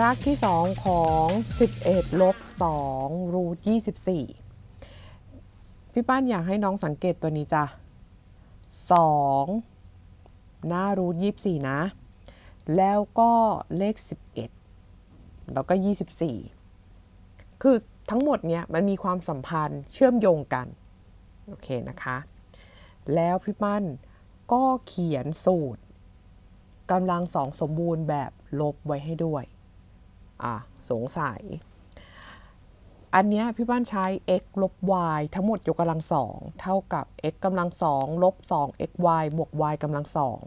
รากที่ 2 ของ 11 ลบ 2 รูท 24 พี่ป้านอยากให้น้องสังเกตตัวนี้จ้ะ 2 หน้ารูท 24 นะ แล้วก็เลข 11 แล้วก็ 24 คือทั้งหมดเนี้ยมันมีความสัมพันธ์เชื่อมโยงกัน โอเคนะคะ แล้วพี่ปั้นก็เขียนสูตรกำลังสองสมบูรณ์แบบลบไว้ให้ด้วย สงสัย อันนี้พี่ป้านใช้ x ลบ y ทั้งหมดยกกำลังสองเท่ากับ x กำลังสองลบ 2 xy บวก y กำลังสอง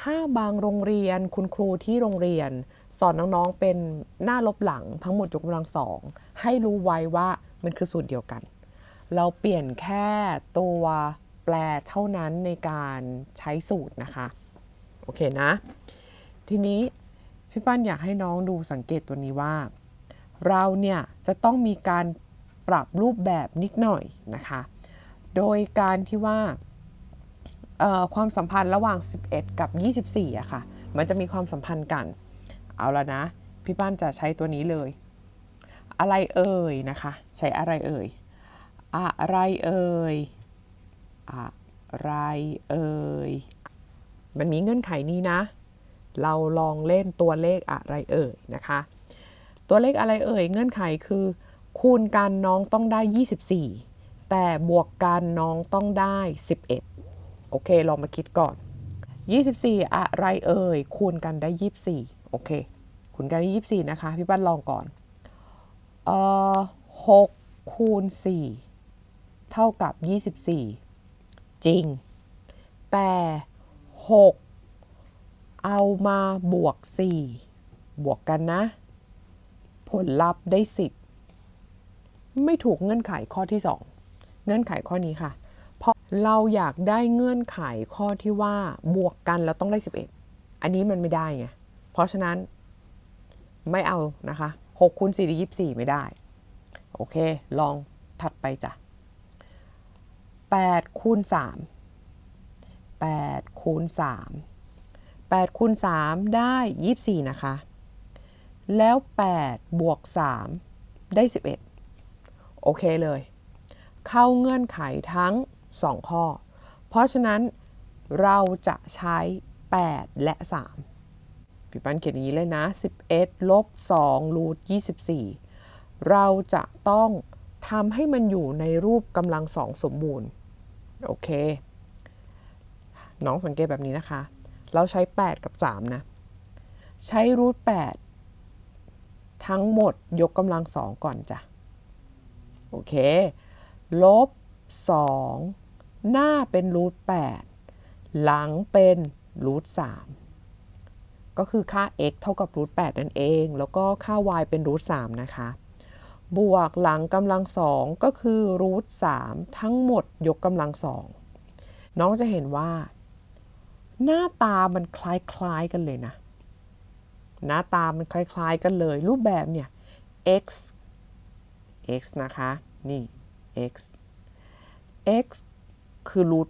ถ้าบางโรงเรียนคุณครูที่โรงเรียน สอนน้องๆเป็นหน้าลบหลังทั้งหมดยกกำลังสองให้รู้ไว้ว่ามันคือสูตรเดียวกัน เราเปลี่ยนแค่ตัวแปลเท่านั้นในการใช้สูตรนะคะ โอเคนะ ทีนี้ พี่ปั้นอยากให้น้องดูสังเกตตัวนี้ว่า เราเนี่ยจะต้องมีการปรับรูปแบบนิดหน่อยนะคะ โดยการที่ว่าความสัมพันธ์ระหว่าง 11 กับ 24อะค่ะ มันจะมีความสัมพันธ์กัน เอาละนะ พี่ป้านจะใช้ตัวนี้เลย อะไรเอ่ยนะคะ ใช้อะไรเอ่ย อะไรเอ่ย อะไรเอ่ย มันมีเงื่อนไขนี้นะ เราลองเล่นตัวเลขอะไรเอ่ยนะคะ ตัวเลขอะไรเอ่ยเงื่อนไขคือ คูณกันน้องต้องได้ 24 แต่บวกกันน้องต้องได้ 11 โอเค ลองมาคิดก่อน 24 อะไรเอ่ยคูณกันได้ 24 โอเค คูณกันได้ 24 นะคะ พี่ปั้นลองก่อน เอ่อ6คูณ 4 เท่ากับ 24 จริง แต่ 6 เอามาบวก 4 บวกกันนะ ผลลัพธ์ได้ 10 ไม่ถูกเงื่อนไขข้อที่ 2 เงื่อนไขข้อนี้ค่ะ เพราะเราอยากได้เงื่อนไขข้อที่ว่าบวกกันแล้วต้องได้ 11 อันนี้มันไม่ได้ไง เพราะฉะนั้นไม่เอานะคะ6คูณ4ได้24 ไม่ได้ โอเค ลองถัดไปจ้ะ8คูณ3 8คูณ3 8คูณ3ได้ 24 นะคะ แล้ว 8 บวก 3 ได้ 11 โอเคเลย เข้าเงื่อนไขทั้ง 2 ข้อ เพราะฉะนั้นเราจะใช้ 8 และ 3พี่ปันเขียนอย่างนี้เลยนะ 11 ลบ2รูท24 เราจะต้องทำให้มันอยู่ในรูปกำลังสองสมบูรณ์ โอเค น้องสังเกตแบบนี้นะคะ เราใช้ 8 กับ 3 นะ ใช้รูท8ทั้งหมดยกกำลังสองก่อนจ้ะ โอเค ลบ 2 หน้าเป็นรูท8หลังเป็นรูท3ก็คือค่า x เท่ากับรูท8นั่นเอง แล้วก็ค่า y เป็นรูท3นะคะ บวกหลังกำลังสองก็คือรูท3ทั้งหมดยกกำลังสองน้องจะเห็นว่า หน้าตามันคล้ายๆกันเลยนะ หน้าตามันคล้ายๆกันเลย รูปแบบเนี่ย x x นะคะ นี่ x x คือรูท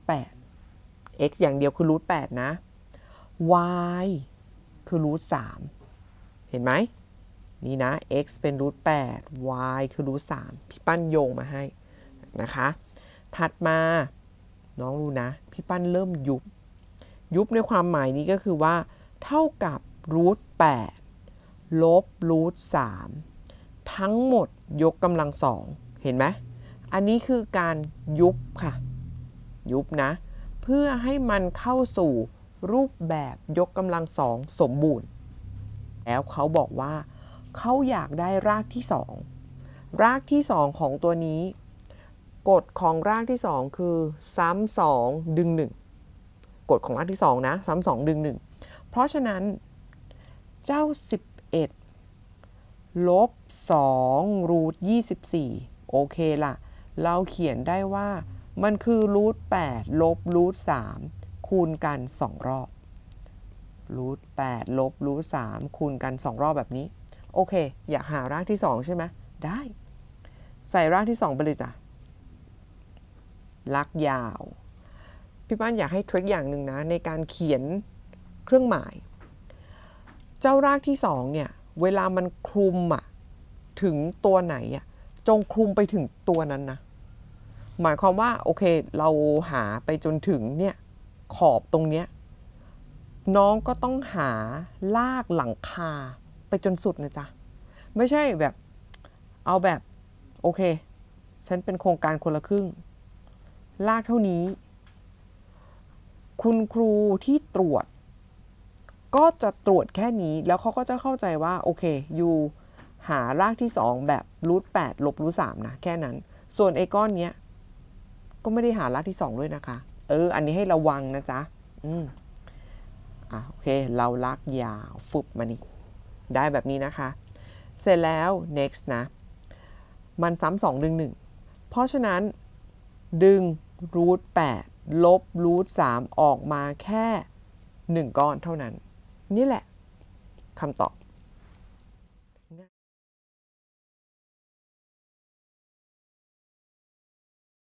8 x อย่างเดียวคือรูท8นะ y คือรูท3เห็นไหมนี่นะ x เป็นรูท8 y คือรูท3พี่ปั้นโยงมาให้นะคะ ถัดมา น้องดูนะ พี่ปั้นเริ่มยุบ ยุบในความหมายนี้ก็คือว่า เท่ากับรูท8ลบรูท3ทั้งหมดยกกำลังสองเห็นไหมอันนี้คือการยุบค่ะ ยุบนะ เพื่อให้มันเข้าสู่รูปแบบยกกำลังสองสมบูรณ์ แล้วเขาบอกว่า เขาอยากได้รากที่สองรากที่สองของตัวนี้ กฎของรากที่สองคือซ้ำสองดึงหนึ่ง กฎของรากที่สองนะซ้ำสองดึงหนึ่งเพราะฉะนั้นเจ้า 11 ลบ 2 รูท 24 โอเคล่ะเราเขียนได้ว่ามันคือรูท 8 ลบรูท 3 คูณกัน 2 รอบรูท 8 ลบรูท 3 คูณกัน 2 รอบแบบนี้ โอเค อยากหารากที่ 2 ใช่ไหมได้ ใส่รากที่ 2 ไปเลยจ้ะลักยาว พี่ป้านอยากให้ทริคอย่างหนึ่งนะในการเขียนเครื่องหมาย เจ้ารากที่2เนี่ยเวลามันคลุมอะถึงตัวไหนอะจงคลุมไปถึงตัวนั้นนะหมายความว่าโอเคเราหาไปจนถึงเนี่ยขอบตรงเนี้ยน้องก็ต้องหาลากหลังคาไปจนสุดนะจ๊ะ ไม่ใช่แบบเอาแบบ โอเค ฉันเป็นโครงการคนละครึ่ง ลากเท่านี้ คุณครูที่ตรวจ ก็จะตรวจแค่นี้แล้วเขาก็จะเข้าใจว่า โอเคยูหารากที่ 2 แบบรูท8ลบรูท3นะ แค่นั้น ส่วนไอ้ก้อนเนี้ย ก็ไม่ได้หารากที่ 2 ด้วยนะคะ เออ อันนี้ให้ระวังนะจ๊ะ อืมอะโอเค เราลากยาวฟึบมานี่ ได้แบบนี้นะคะ เสร็จแล้ว next นะ มันซ้ำสองดึงหนึ่งเพราะฉะนั้นดึงรูท8 ลบรูท3ออกมาแค่ 1 ก้อนเท่านั้น นี่แหละคำตอบ